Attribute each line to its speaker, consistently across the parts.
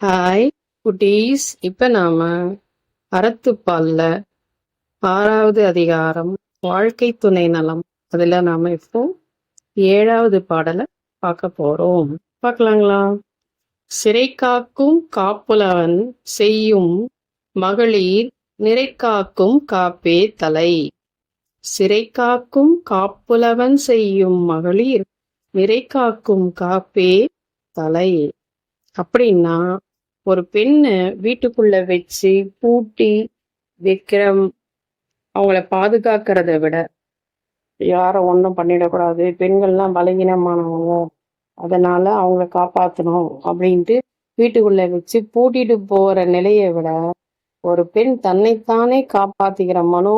Speaker 1: Hi குட்டீஸ். இப்போ நாம அறத்துப்பால்ல ஆறாவது அதிகாரம் வாழ்க்கை துணை நலம். அதில் நாம இப்போ ஏழாவது பாடலை பார்க்க போறோம். பார்க்கலாங்களா? சிறை காக்கும் காப்புலவன் செய்யும் மகளிர் நிறை காக்கும் காப்பே தலை. சிறை காக்கும் காப்புலவன் செய்யும் மகளிர் நிறை காக்கும் காப்பே தலை. அப்படின்னா ஒரு பெண்ணு வீட்டுக்குள்ள வச்சு பூட்டி வைக்கிற அவங்கள பாதுகாக்கிறத விட யாரும் ஒன்றும் பண்ணிடக்கூடாது. பெண்கள்லாம் பலகீனமானவங்க. அதனால அவங்கள காப்பாற்றணும் அப்படின்ட்டு வீட்டுக்குள்ள வச்சு பூட்டிட்டு போற நிலையை விட ஒரு பெண் தன்னைத்தானே காப்பாத்திக்கிற மனோ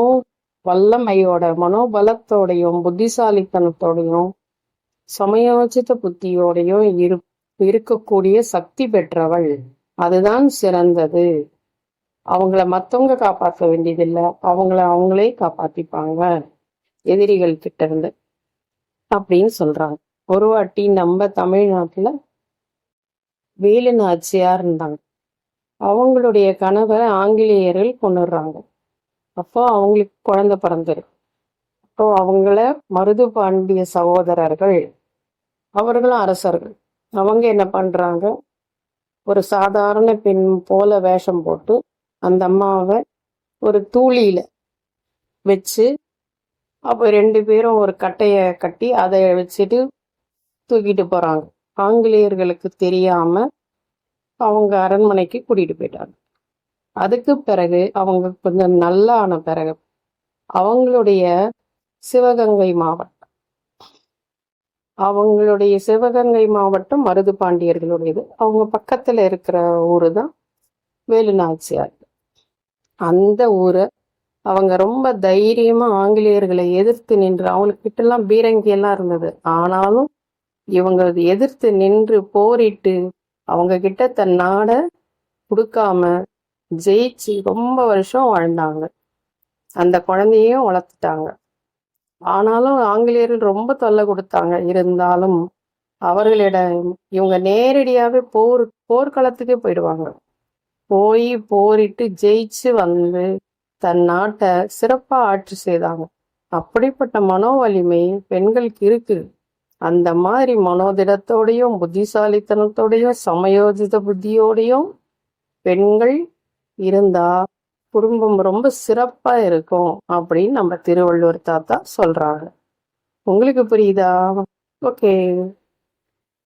Speaker 1: வல்லமையோட மனோபலத்தோடையும் புத்திசாலித்தனத்தோடையும் சமயோச்சித்த புத்தியோடையும் இரு இருக்கக்கூடிய சக்தி பெற்றவள். அதுதான் சிறந்தது. அவங்கள மத்தவங்க காப்பாற்ற வேண்டியதில்லை. அவங்கள அவங்களே காப்பாத்திப்பாங்க. எதிரிகள் கிட்ட இருந்து அப்படின்னு சொல்றாங்க. ஒரு வாட்டி நம்ம தமிழ்நாட்டுல வேலு நாச்சியார் இருந்தாங்க. அவங்களுடைய கணவரை ஆங்கிலேயர்கள் கொண்டுடுறாங்க அப்போ அவங்களுக்கு குழந்தை பிறந்திருக்கு. அப்போ அவங்கள மருது பாண்டிய சகோதரர்கள் அவர்களும் அரசர்கள். அவங்க என்ன பண்றாங்க? ஒரு சாதாரண பெண் போல வேஷம் போட்டு அந்த அம்மாவை ஒரு தூளியில் வச்சு அப்போ ரெண்டு பேரும் ஒரு கட்டையை கட்டி அதை வச்சுட்டு தூக்கிட்டு போகிறாங்க ஆங்கிலேயர்களுக்கு தெரியாமல் அவங்க அரண்மனைக்கு கூட்டிகிட்டு போயிட்டாங்க. அதுக்கு பிறகு அவங்க கொஞ்சம் நல்லா ஆன பிறகு அவங்களுடைய சிவகங்கை மாவட்டம் அவங்களுடைய சிவகங்கை மாவட்டம் மருது பாண்டியர்களுடையது அவங்க பக்கத்தில் இருக்கிற ஊர் தான் வேலுநாச்சியார். அந்த ஊரை அவங்க ரொம்ப தைரியமா ஆங்கிலேயர்களை எதிர்த்து நின்று அவங்களுக்கு கிட்டலாம் பீரங்கி எல்லாம் இருந்தது. ஆனாலும் இவங்க எதிர்த்து நின்று போரிட்டு அவங்க கிட்ட தன் நாடை கொடுக்காம ஜெயிச்சு ரொம்ப வருஷம் வாழ்ந்தாங்க. அந்த குழந்தையும் வளர்த்துட்டாங்க. ஆனாலும் ஆங்கிலேயர்கள் ரொம்ப தொல்லை கொடுத்தாங்க. இருந்தாலும் அவர்களிடம் இவங்க நேரடியாகவே போர் போர்க்களத்துக்கே போயிடுவாங்க. போய் போரிட்டு ஜெயிச்சு வந்து தன் நாட்டை சிறப்பாக ஆட்சி செய்தாங்க. அப்படிப்பட்ட மனோ வலிமை பெண்களுக்கு இருக்கு. அந்த மாதிரி மனோதிடத்தோடையும் புத்திசாலித்தனத்தோடையும் சமயோஜித புத்தியோடையும் பெண்கள் இருந்தா குடும்பம் ரொம்ப சிறப்பா இருக்கும் அப்படின்னு நம்ம திருவள்ளுவர் தாத்தா சொல்றாங்க. உங்களுக்கு புரியுதா? ஓகே